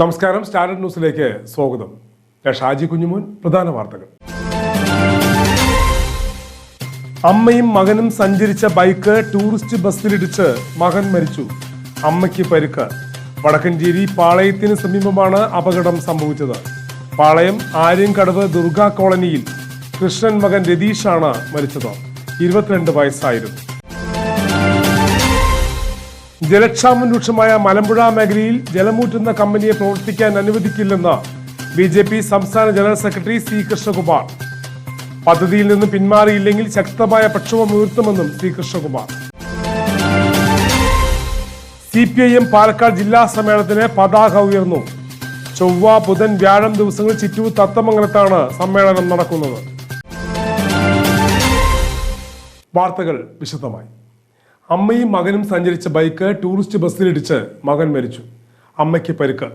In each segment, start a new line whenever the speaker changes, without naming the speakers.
നമസ്കാരം സ്റ്റാൻഡേർഡ് ന്യൂസിലേക്ക് സ്വാഗതം ഞാൻ ഷാജി കുഞ്ഞുമോൻ പ്രധാന വാർത്തകൾ അമ്മയും മകനും സഞ്ചരിച്ച ബൈക്ക് ടൂറിസ്റ്റ് ബസ്സിലിടിച്ച് മകൻ മരിച്ചു അമ്മയ്ക്ക് പരുക്ക് വടക്കഞ്ചേരി പാളയത്തിന് സമീപമാണ് അപകടം സംഭവിച്ചത് പാളയം ആര്യങ്കടവ് ദുർഗ കോളനിയിൽ കൃഷ്ണൻ മകൻ രതീഷാണ് മരിച്ചത് ഇരുപത്തിരണ്ട് വയസ്സായിരുന്നു ജലക്ഷാമം രൂക്ഷമായ മലമ്പുഴ മേഖലയിൽ ജലമൂറ്റുന്ന കമ്പനിയെ പ്രവർത്തിക്കാൻ അനുവദിക്കില്ലെന്ന് ബി ജെ പി സംസ്ഥാന ജനറൽ സെക്രട്ടറി സി കൃഷ്ണകുമാർ പദ്ധതിയിൽ നിന്ന് പിന്മാറിയില്ലെങ്കിൽ ശക്തമായ പ്രക്ഷോഭം ഉയർത്തുമെന്നും C Krishnakumar C P I M Palakkad ജില്ലാ സമ്മേളനത്തിന് പതാക ഉയർന്നു ചൊവ്വ ബുധൻ വ്യാഴം ദിവസങ്ങളിൽ ചിറ്റൂർ തത്തമംഗലത്താണ് സമ്മേളനം നടക്കുന്നത് വാർത്തകൾ വിശദമായി അമ്മയും മകനും സഞ്ചരിച്ച ബൈക്ക് ടൂറിസ്റ്റ് ബസ്സിലിടിച്ച് മകൻ മരിച്ചു അമ്മയ്ക്ക് പരുക്ക്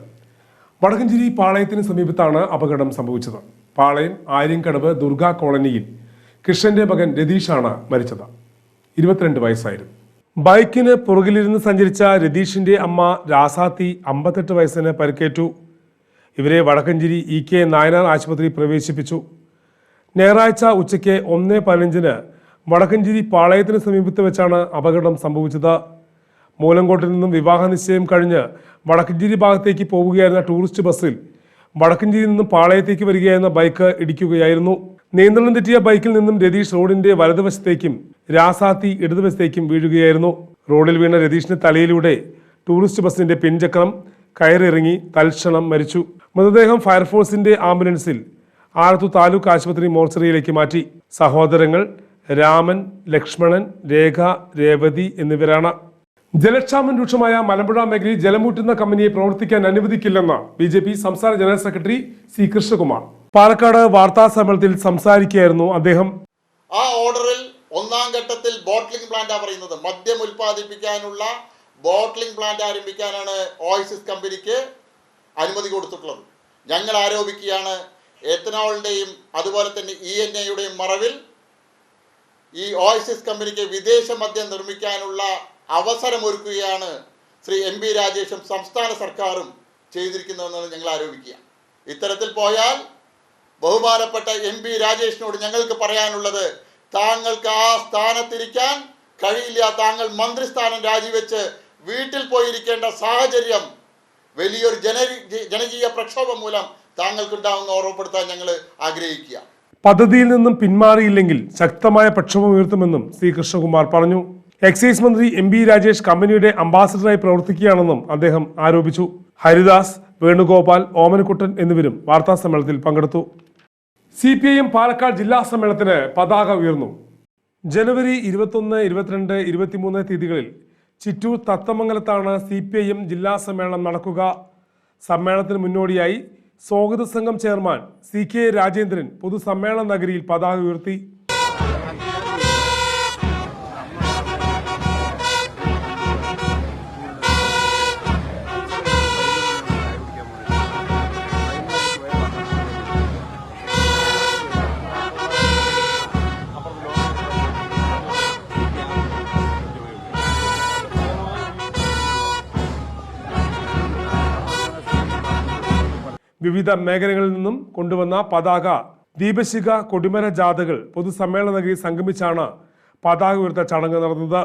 വടകഞ്ചേരി പാളയത്തിന് സമീപത്താണ് അപകടം സംഭവിച്ചത് പാളയം ആര്യങ്കടവ് ദുർഗ കോളനിയിൽ കൃഷ്ണന്റെ മകൻ രതീഷാണ് മരിച്ചത് ഇരുപത്തിരണ്ട് വയസ്സായിരുന്നു ബൈക്കിന് പുറകിലിരുന്ന് സഞ്ചരിച്ച രതീഷിന്റെ അമ്മ രാസാത്തി അമ്പത്തെട്ട് വയസ്സിന് പരിക്കേറ്റു ഇവരെ വടക്കഞ്ചേരി ഇ കെ നായനാർ ആശുപത്രി പ്രവേശിപ്പിച്ചു ഞായറാഴ്ച ഉച്ചയ്ക്ക് ഒന്ന് പതിനഞ്ചിന് വടക്കഞ്ചേരി പാളയത്തിന് സമീപത്ത് വെച്ചാണ് അപകടം സംഭവിച്ചത് മൂലങ്കോട്ടിൽ നിന്നും വിവാഹ നിശ്ചയം കഴിഞ്ഞ് വടക്കഞ്ചേരി ഭാഗത്തേക്ക് പോവുകയായിരുന്ന ടൂറിസ്റ്റ് ബസ്സിൽ വടക്കഞ്ചേരിയിൽ നിന്നും പാളയത്തേക്ക് വരികയായിരുന്ന ബൈക്ക് ഇടിക്കുകയായിരുന്നു നിയന്ത്രണം തെറ്റിയ ബൈക്കിൽ നിന്നും രതീഷ് റോഡിന്റെ വലതുവശത്തേക്കും രാസാത്തി ഇടതുവശത്തേക്കും വീഴുകയായിരുന്നു റോഡിൽ വീണ രതീഷിന്റെ തലയിലൂടെ ടൂറിസ്റ്റ് ബസ്സിന്റെ പിൻചക്രം കയറിറങ്ങി തൽക്ഷണം മരിച്ചു മൃതദേഹം ഫയർഫോഴ്സിന്റെ ആംബുലൻസിൽ ആലത്തൂർ താലൂക്ക് ആശുപത്രി മോർച്ചറിയിലേക്ക് മാറ്റി സഹോദരങ്ങൾ രാമൻ ലക്ഷ്മണൻ രേഖ രേവതി എന്നിവരാണ് ജലക്ഷാമം രൂക്ഷമായ മലമ്പുഴ മേഖലയിൽ ജലമൂട്ടുന്ന കമ്പനിയെ പ്രവർത്തിക്കാൻ അനുവദിക്കില്ലെന്ന് ബി ജെ പി സംസ്ഥാന general secretary C Krishnakumar Palakkad വാർത്താ സമ്മേളനത്തിൽ സംസാരിക്കുകയായിരുന്നു അദ്ദേഹം
ആ ഓർഡറിൽ ഒന്നാം ഘട്ടത്തിൽ ബോട്ടിലിംഗ് പ്ലാന്റാ പറയുന്നത് മദ്യം ഉൽപ്പാദിപ്പിക്കാനുള്ള ബോട്ടിലിംഗ് പ്ലാന്റ് ആരംഭിക്കാനാണ് ഓയിസിസ് കമ്പനിക്ക് അനുമതി കൊടുത്തിട്ടുള്ളത് ഞങ്ങൾ ആരോപിക്കുകയാണ് എത്തനോളിന്റെയും അതുപോലെ തന്നെ ഇ എൻ എയുടെയും മറവിൽ ഈ ഓയിസിസ് കമ്പനിക്ക് വിദേശ മദ്യം നിർമ്മിക്കാനുള്ള അവസരമൊരുക്കുകയാണ് ശ്രീ എം പി രാജേഷും സംസ്ഥാന സർക്കാരും ചെയ്തിരിക്കുന്നതെന്ന് ഞങ്ങൾ ആരോപിക്കുക ഇത്തരത്തിൽ പോയാൽ ബഹുമാനപ്പെട്ട എം പി രാജേഷിനോട് ഞങ്ങൾക്ക് പറയാനുള്ളത് താങ്കൾക്ക് ആ സ്ഥാനത്തിരിക്കാൻ കഴിയില്ല താങ്കൾ മന്ത്രിസ്ഥാനം രാജിവെച്ച് വീട്ടിൽ പോയിരിക്കേണ്ട സാഹചര്യം വലിയൊരു ജന ജനകീയ പ്രക്ഷോഭം മൂലം താങ്കൾക്കുണ്ടാവുമെന്ന് ഓർമ്മപ്പെടുത്താൻ ഞങ്ങൾ ആഗ്രഹിക്കുക
പദ്ധതിയിൽ നിന്നും പിന്മാറിയില്ലെങ്കിൽ ശക്തമായ ഉയർത്തുമെന്നും സി കൃഷ്ണകുമാർ പറഞ്ഞു എക്സൈസ് മന്ത്രി എം ബി രാജേഷ് കമ്പനിയുടെ അംബാസഡറായി പ്രവർത്തിക്കുകയാണെന്നും അദ്ദേഹം ആരോപിച്ചു ഹരിദാസ് വേണുഗോപാൽ ഓമനക്കുട്ടൻ എന്നിവരും വാർത്താ സമ്മേളനത്തിൽ പങ്കെടുത്തു C P I M Palakkad ജില്ലാ സമ്മേളനത്തിന് പതാക ഉയർന്നു ജനുവരി ഇരുപത്തൊന്ന് ഇരുപത്തിരണ്ട് ഇരുപത്തിമൂന്ന് തീയതികളിൽ ചിറ്റൂർ തത്തമംഗലത്താണ് സി പി ഐ എം ജില്ലാ സമ്മേളനം നടക്കുക സമ്മേളനത്തിന് മുന്നോടിയായി സ്വാഗത സംഘം ചെയർമാൻ സി കെ രാജേന്ദ്രൻ പൊതുസമ്മേളന നഗരിയിൽ പതാക ഉയർത്തി വിവിധ മേഖലകളിൽ നിന്നും കൊണ്ടുവന്ന പതാക ദീപശിഖ കൊടിമര ജാഥകൾ പൊതുസമ്മേളനഗരി സംഗമിച്ചാണ് പതാക ഉയർത്ത ചടങ്ങ് നടന്നത്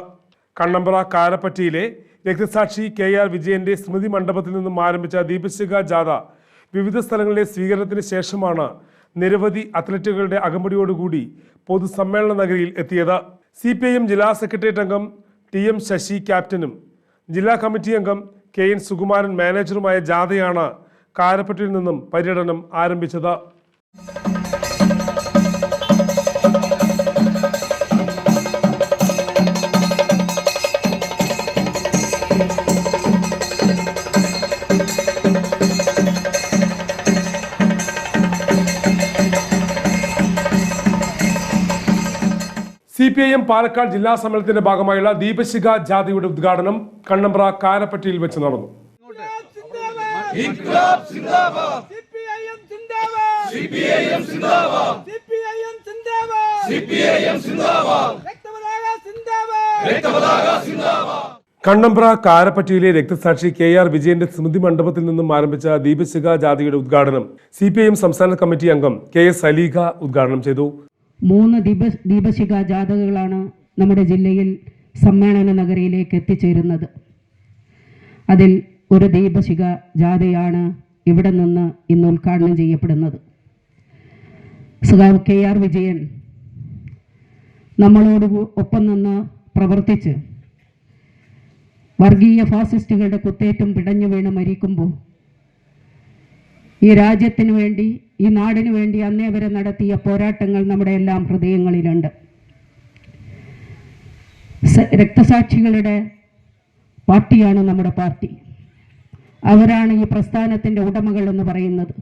കണ്ണമ്പ്ര കാരപ്പറ്റിയിലെ രക്തസാക്ഷി കെ ആർ വിജയന്റെ സ്മൃതി മണ്ഡപത്തിൽ നിന്നും ആരംഭിച്ച ദീപശിഖ ജാഥ വിവിധ സ്ഥലങ്ങളിലെ സ്വീകരണത്തിന് ശേഷമാണ് നിരവധി അത്ലറ്റുകളുടെ അകമ്പടിയോടുകൂടി പൊതുസമ്മേളന നഗരിയിൽ എത്തിയത് സി പി ഐ എം ജില്ലാ സെക്രട്ടേറിയറ്റ് അംഗം ടി എം ശശി ക്യാപ്റ്റനും ജില്ലാ കമ്മിറ്റി അംഗം കെ എൻ സുകുമാരൻ മാനേജറുമായ ജാഥയാണ് കാരപ്പറ്റിൽ നിന്നും പര്യടനം ആരംഭിച്ചത് C P I M Palakkad ജില്ലാ സമ്മേളനത്തിന്റെ ഭാഗമായുള്ള ദീപശിഖ ജാഥയുടെ ഉദ്ഘാടനം കണ്ണമ്പ്ര കാരപ്പറ്റിയിൽ വെച്ച് നടന്നു ഇൻക്ലാബ് CPIM CPIM CPIM CPIM Kannambra കാരപ്പറ്റിയിലെ രക്തസാക്ഷി കെ ആർ വിജയന്റെ സ്മൃതി മണ്ഡപത്തിൽ നിന്നും ആരംഭിച്ച ദീപശിഖ ജാതിയുടെ ഉദ്ഘാടനം സി പി ഐ എം സംസ്ഥാന കമ്മിറ്റി അംഗം കെ എസ് അലീഖ ഉദ്ഘാടനം ചെയ്തു
മൂന്ന് ദീപ ദീപശിഖ ജാഥകളാണ് നമ്മുടെ ജില്ലയിൽ സമ്മേളന നഗരിയിലേക്ക് എത്തിച്ചേരുന്നത് അതിൽ ഒരു ദീപശിക ജാഥയാണ് ഇവിടെ നിന്ന് ഇന്ന് ഉദ്ഘാടനം ചെയ്യപ്പെടുന്നത് സുഖാവ് കെ ആർ വിജയൻ നമ്മളോട് ഒപ്പം നിന്ന് പ്രവർത്തിച്ച് വർഗീയ ഫാസിസ്റ്റുകളുടെ കുത്തേറ്റം പിടഞ്ഞു വീണ് മരിക്കുമ്പോൾ ഈ രാജ്യത്തിനു വേണ്ടി ഈ നാടിനു വേണ്ടി അന്നേ വരെ നടത്തിയ പോരാട്ടങ്ങൾ നമ്മുടെ എല്ലാം ഹൃദയങ്ങളിലുണ്ട് രക്തസാക്ഷികളുടെ പാർട്ടിയാണ് നമ്മുടെ പാർട്ടി അവരാണ് ഈ പ്രസ്ഥാനത്തിൻ്റെ ഉടമകൾ എന്ന് പറയുന്നത്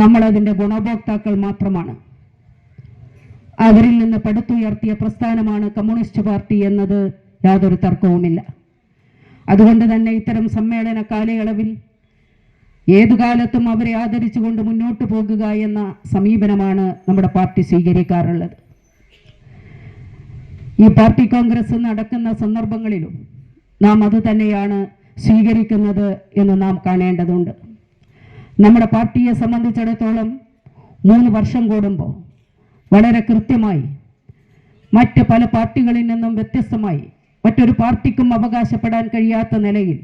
നമ്മളതിൻ്റെ ഗുണഭോക്താക്കൾ മാത്രമാണ് അവരിൽ നിന്ന് പടുത്തുയർത്തിയ പ്രസ്ഥാനമാണ് കമ്മ്യൂണിസ്റ്റ് പാർട്ടി എന്നത് യാതൊരു തർക്കവുമില്ല അതുകൊണ്ട് തന്നെ ഇത്തരം സമ്മേളന കാലയളവിൽ ഏതു കാലത്തും അവരെ ആദരിച്ചുകൊണ്ട് മുന്നോട്ട് പോകുക എന്ന സമീപനമാണ് നമ്മുടെ പാർട്ടി സ്വീകരിക്കാറുള്ളത് ഈ പാർട്ടി കോൺഗ്രസ് നടക്കുന്ന സന്ദർഭങ്ങളിലും നാം അത് തന്നെയാണ് സ്വീകരിക്കുന്നത് എന്ന് നാം കാണേണ്ടതുണ്ട് നമ്മുടെ പാർട്ടിയെ സംബന്ധിച്ചിടത്തോളം മൂന്ന് വർഷം കൂടുമ്പോൾ വളരെ കൃത്യമായി മറ്റ് പല പാർട്ടികളിൽ നിന്നും വ്യത്യസ്തമായി മറ്റൊരു പാർട്ടിക്കും അവകാശപ്പെടാൻ കഴിയാത്ത നിലയിൽ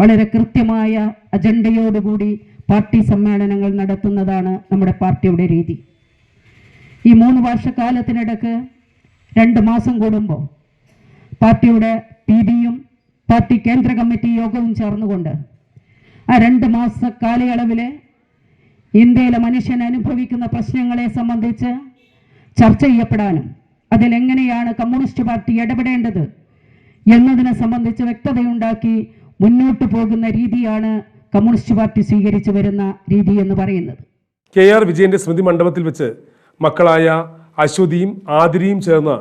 വളരെ കൃത്യമായ അജണ്ടയോടുകൂടി പാർട്ടി സമ്മേളനങ്ങൾ നടത്തുന്നതാണ് നമ്മുടെ പാർട്ടിയുടെ രീതി ഈ മൂന്ന് വർഷക്കാലത്തിനിടക്ക് രണ്ട് മാസം കൂടുമ്പോൾ പാർട്ടിയുടെ പി ബിയും പാർട്ടി കേന്ദ്ര കമ്മിറ്റി യോഗവും ചേർന്നുകൊണ്ട് ആ രണ്ട് മാസ കാലയളവിൽ ഇന്ത്യയിലെ മനുഷ്യൻ അനുഭവിക്കുന്ന പ്രശ്നങ്ങളെ സംബന്ധിച്ച് ചർച്ച ചെയ്യപ്പെടാനും അതിലെങ്ങനെയാണ് കമ്മ്യൂണിസ്റ്റ് പാർട്ടി ഇടപെടേണ്ടത് എന്നതിനെ സംബന്ധിച്ച് വ്യക്തതയുണ്ടാക്കി മുന്നോട്ട് പോകുന്ന രീതിയാണ് കമ്മ്യൂണിസ്റ്റ് പാർട്ടി സ്വീകരിച്ചു വരുന്ന രീതി എന്ന് പറയുന്നത്
കെ ആർ വിജയന്റെ സ്മൃതി മണ്ഡപത്തിൽ വെച്ച് മക്കളായ അശ്വതിയും ആതിരിയും ചേർന്ന്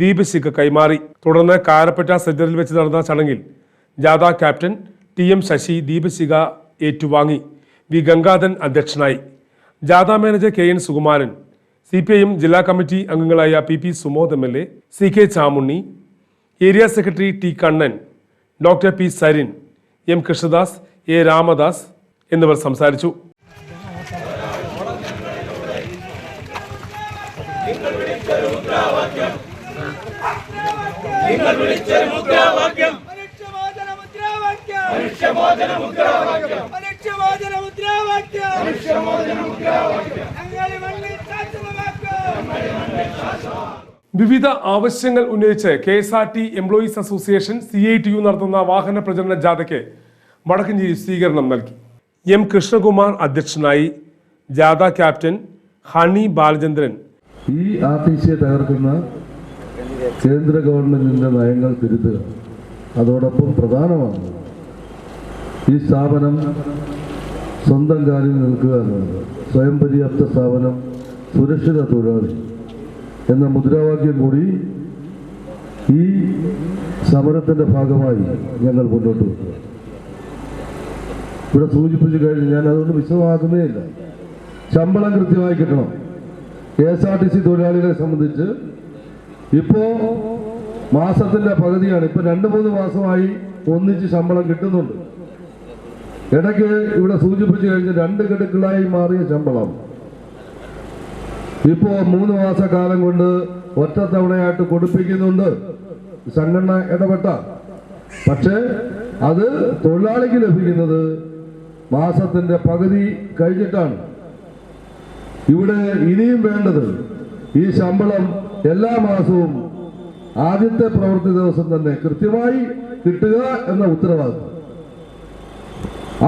ദീപശിഖ കൈമാറി തുടർന്ന് കാരപ്പറ്റ സെന്ററിൽ വെച്ച് നടന്ന ചടങ്ങിൽ ജാഥ ക്യാപ്റ്റൻ ടി എം ശശി ദീപശിഖ ഏറ്റുവാങ്ങി വി ഗംഗാധൻ അധ്യക്ഷനായി ജാഥ manager K N Sukumaran C P I M ജില്ലാ കമ്മിറ്റി അംഗങ്ങളായ P P Sumod M L A C K Chamunni area secretary T Kannan doctor P Sarin M Krishnadas A Ramadas എന്നിവർ സംസാരിച്ചു ഞങ്ങളെ വിവിധ ആവശ്യങ്ങൾ ഉന്നയിച്ച് K S R T employees association C I T U നടത്തുന്ന വാഹന പ്രചരണ ജാഥയ്ക്ക് വടക്കഞ്ചേരി സ്വീകരണം നൽകി എം കൃഷ്ണകുമാർ അധ്യക്ഷനായി ജാഥ ക്യാപ്റ്റൻ ഹണി ബാലചന്ദ്രൻ
ഈ ആർ ടി സിയെ തകർക്കുന്ന കേന്ദ്ര ഗവൺമെന്റിന്റെ നയങ്ങൾ തിരുത്തുക അതോടൊപ്പം പ്രധാനമാണ് ഈ സ്ഥാപനം സ്വന്തം കാലിൽ നിൽക്കുക എന്നുള്ളത് സ്വയം പര്യാപ്ത സ്ഥാപനം സുരക്ഷിത തൊഴിലാളി എന്ന മുദ്രാവാക്യം കൂടി ഈ സമരത്തിൻ്റെ ഭാഗമായി ഞങ്ങൾ മുന്നോട്ട് വയ്ക്കുക ഇവിടെ സൂചിപ്പിച്ചു കഴിഞ്ഞു ഞാൻ അതുകൊണ്ട് വിശദമാക്കുന്നേ ഇല്ല ശമ്പളം കൃത്യമായി കിട്ടണം K S R T C തൊഴിലാളികളെ സംബന്ധിച്ച് ഇപ്പോൾ മാസത്തിന്റെ പകുതിയാണ് ഇപ്പൊ രണ്ട് മൂന്ന് മാസമായി ഒന്നിച്ച് ശമ്പളം കിട്ടുന്നുണ്ട് ഇടയ്ക്ക് ഇവിടെ സൂചിപ്പിച്ചു കഴിഞ്ഞ് രണ്ട് ഗഡുക്കളായി മാറിയ ശമ്പളം ഇപ്പോൾ മൂന്ന് മാസക്കാലം കൊണ്ട് ഒറ്റ തവണയായിട്ട് കൊടുപ്പിക്കുന്നുണ്ട് സംഘടന ഇടപെട്ട പക്ഷേ അത് തൊഴിലാളിക്ക് ലഭിക്കുന്നത് മാസത്തിന്റെ പകുതി കഴിഞ്ഞിട്ടാണ് ഇവിടെ ഇനിയും വേണ്ടത് ഈ ശമ്പളം എല്ലാ മാസവും ആദ്യത്തെ പ്രവൃത്തി ദിവസം തന്നെ കൃത്യമായി കിട്ടുക എന്ന ഉത്തരവാദിത്വം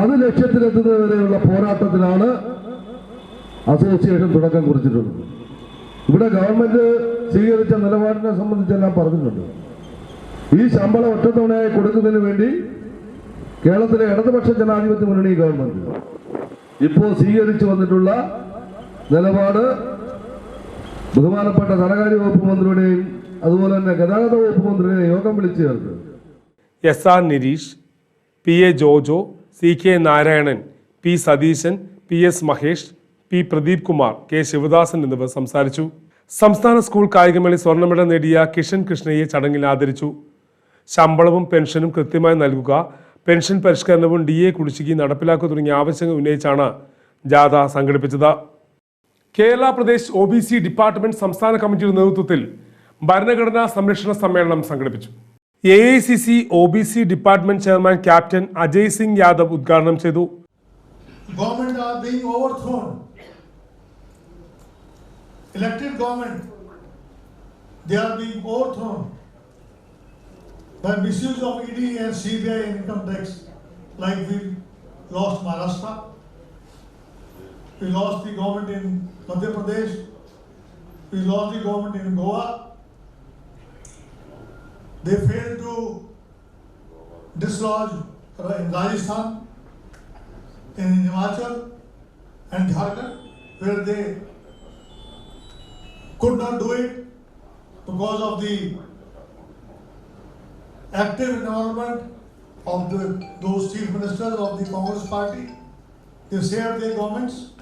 അത് ലക്ഷ്യത്തിലെത്തുന്നവരെയുള്ള പോരാട്ടത്തിലാണ് അസോസിയേഷൻ തുടക്കം കുറിച്ചിട്ടുള്ളത് ഇവിടെ ഗവൺമെന്റ് സ്വീകരിച്ച നിലപാടിനെ സംബന്ധിച്ചെല്ലാം പറഞ്ഞിട്ടുണ്ട് ഈ ശമ്പളം ഒറ്റത്തവണയായി കൊടുക്കുന്നതിന് വേണ്ടി കേരളത്തിലെ ഇടതുപക്ഷ ജനാധിപത്യ മുന്നണി ഗവൺമെന്റ് ഇപ്പോൾ സ്വീകരിച്ചു വന്നിട്ടുള്ള നിലപാട് ബഹുമാനപ്പെട്ട ധനകാര്യ വകുപ്പ് മന്ത്രിയുടെയും അതുപോലെ തന്നെ ഗതാഗത വകുപ്പ് മന്ത്രിയുടെയും യോഗം വിളിച്ചു ചേർത്ത് S R Nireesh P A Jojo C K Narayanan P Satheesan P S Mahesh P Pradeep Kumar K Sivadasan എന്നിവർ സംസാരിച്ചു സംസ്ഥാന സ്കൂൾ കായികമേളി സ്വർണ്ണമെഡൽ നേടിയ കിഷൻ കൃഷ്ണയെ ചടങ്ങിൽ ആദരിച്ചു ശമ്പളവും പെൻഷനും കൃത്യമായി നൽകുക പെൻഷൻ പരിഷ്കരണവും ഡി എ കുടിശ്ശികയും നടപ്പിലാക്കുക തുടങ്ങിയ ആവശ്യങ്ങൾ ഉന്നയിച്ചാണ് ജാഥ സംഘടിപ്പിച്ചത് Kerala Pradesh O B C department സംസ്ഥാന കമ്മിറ്റിയുടെ നേതൃത്വത്തിൽ ഭരണഘടനാ സംരക്ഷണ സമ്മേളനം സംഘടിപ്പിച്ചു A I C C O B C department chairman captain Ajay Singh Yadav ഉദ്ഘാടനം ചെയ്തു
government are being overthrown elected government they are being overthrown by misuse of ED and CBI income tax like we Maharashtra We lost the government in Madhya Pradesh. We lost the government in Goa. They failed to dislodge in Rajasthan, in Himachal and Jharkhand, where they could not do it because of the active involvement of the, those chief ministers of the Congress party. They saved their governments.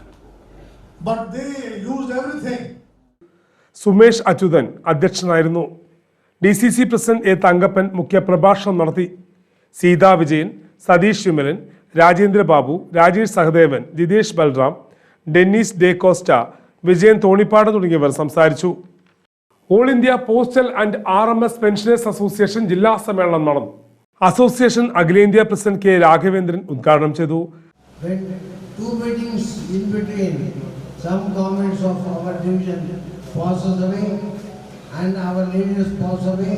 Sumesh Achuthan അധ്യക്ഷനായിരുന്നു D C C president A Thankappan മുഖ്യ പ്രഭാഷണം നടത്തി Seetha Vijayan Satheesh Vimalan Rajendra Babu Rajesh Sahadevan Jithesh Balram Dennis Costa Vijayan Thonippad തുടങ്ങിയവർ സംസാരിച്ചു all India postal and R M S pensioners association ജില്ലാ സമ്മേളനം നടന്നു association അഖിലേന്ത്യാ പ്രസിഡന്റ് കെ രാഘവേന്ദ്രൻ ഉദ്ഘാടനം ചെയ്തു
some governments of our division passes away and our leaders pass away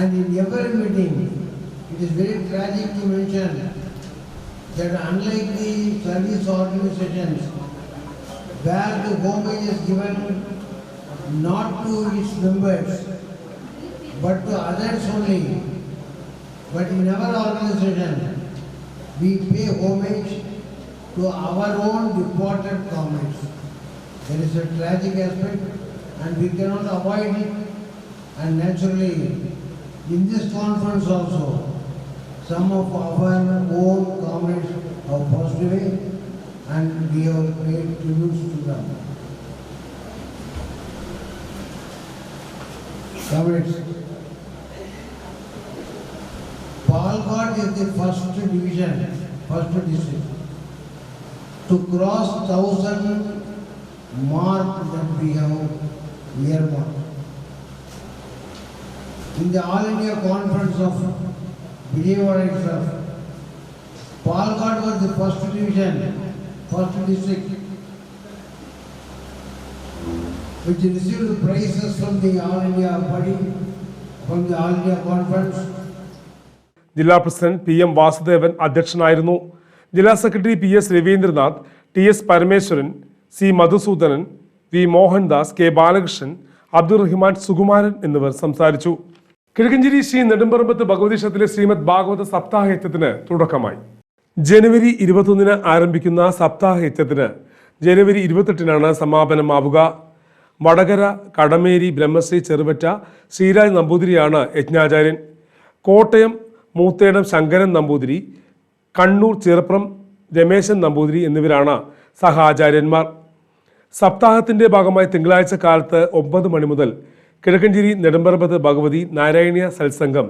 and in every meeting it is very tragic to mention that unlike the service organizations where the homage is given not to its members but to others only but in our organization we pay homage to our own deported comments, There is a tragic aspect and we cannot avoid it. And naturally, in this conference also, some of our own comments are positive, and we have paid tributes to them. Comrades, Palghat is the first division, first district. to cross thousand mark that we have earmarked. In the All India Conference of Believer itself, Palghat was the first division, first district, which received prizes from the All India body, from the All India Conference.
ജില്ലാ president P M Vasudevan അധ്യക്ഷനായിരുന്നു ജില്ലാ secretary P S Raveendranath T S Parameswaran C Madhusoodanan V Mohandas K Balakrishnan Abdurahiman Sukumaran എന്നിവർ സംസാരിച്ചു കിഴക്കഞ്ചേരി ശ്രീ നെടുമ്പറമ്പത്ത് ഭഗവതി ക്ഷേത്രത്തിലെ ശ്രീമദ് ഭാഗവത സപ്താഹ തുടക്കമായി ജനുവരി ഇരുപത്തൊന്നിന് ആരംഭിക്കുന്ന സപ്താഹ ജനുവരി ഇരുപത്തെട്ടിനാണ് സമാപനമാവുക വടകര കടമേരി ബ്രഹ്മശ്രീ ചെറുപറ്റ ശ്രീരാജ് നമ്പൂതിരിയാണ് യജ്ഞാചാര്യൻ കോട്ടയം മൂത്തേടം ശങ്കരൻ നമ്പൂതിരി കണ്ണൂർ ചിറപ്രം രമേശൻ നമ്പൂതിരി എന്നിവരാണ് സഹാചാര്യന്മാർ സപ്താഹത്തിന്റെ ഭാഗമായി തിങ്കളാഴ്ച കാലത്ത് ഒമ്പത് മണി മുതൽ കിഴക്കഞ്ചേരി നെടുമ്പറമ്പത്ത് ഭഗവതി നാരായണീയ സത്സംഗം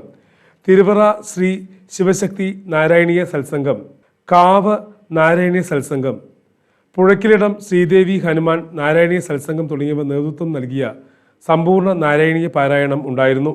തിരുവറ ശ്രീ ശിവശക്തി നാരായണീയ സത്സംഗം കാവ് നാരായണീയ സത്സംഗം പുഴക്കിലിടം ശ്രീദേവി ഹനുമാൻ നാരായണീയ സത്സംഗം തുടങ്ങിയവ നേതൃത്വം നൽകിയ സമ്പൂർണ്ണ നാരായണീയ പാരായണം ഉണ്ടായിരുന്നു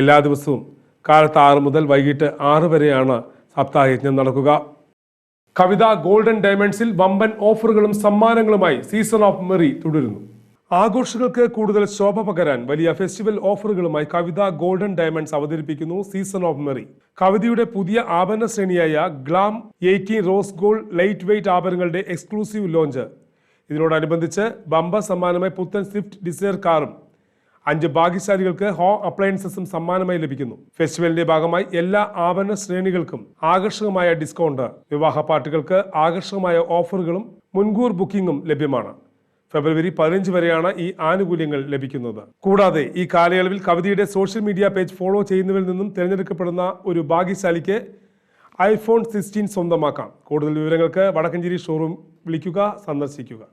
എല്ലാ ദിവസവും കാലത്ത് ആറ് മുതൽ വൈകിട്ട് ആറ് വരെയാണ് സപ്താഹയജ്ഞം നടക്കുക കവിത ഗോൾഡൻ ഡയമണ്ട്സിൽ വമ്പൻ ഓഫറുകളും സമ്മാനങ്ങളുമായി സീസൺ ഓഫ് മെറി തുടരുന്നു ആഘോഷങ്ങൾക്ക് കൂടുതൽ ശോഭ പകരാൻ വലിയ ഫെസ്റ്റിവൽ ഓഫറുകളുമായി കവിത ഗോൾഡൻ ഡയമണ്ട്സ് അവതരിപ്പിക്കുന്നു സീസൺ ഓഫ് മെറി കവിതയുടെ പുതിയ ആഭരണ ശ്രേണിയായ glam eighty rose gold lightweight ആഭരണങ്ങളുടെ എക്സ്ക്ലൂസീവ് ലോഞ്ച് ഇതിനോടനുബന്ധിച്ച് ബമ്പ സമ്മാനമായി പുത്തൻ സ്വിഫ്റ്റ് ഡിസൈർ കാറും അഞ്ച് ഭാഗ്യശാലികൾക്ക് ഹോം അപ്ലയൻസസും സമ്മാനമായി ലഭിക്കുന്നു ഫെസ്റ്റിവലിന്റെ ഭാഗമായി എല്ലാ ആഭരണ ശ്രേണികൾക്കും ആകർഷകമായ ഡിസ്കൗണ്ട് വിവാഹ പാർട്ടികൾക്ക് ആകർഷകമായ ഓഫറുകളും മുൻകൂർ ബുക്കിംഗും ലഭ്യമാണ് ഫെബ്രുവരി പതിനഞ്ച് വരെയാണ് ഈ ആനുകൂല്യങ്ങൾ ലഭിക്കുന്നത് കൂടാതെ ഈ കാലയളവിൽ കവിതയുടെ സോഷ്യൽ മീഡിയ പേജ് ഫോളോ ചെയ്യുന്നവരിൽ നിന്നും തിരഞ്ഞെടുക്കപ്പെടുന്ന ഒരു ഭാഗ്യശാലിക്ക് ഐഫോൺ സിക്സ്റ്റീൻ സ്വന്തമാക്കാം കൂടുതൽ വിവരങ്ങൾക്ക് വടക്കഞ്ചേരി ഷോറൂം വിളിക്കുക സന്ദർശിക്കുക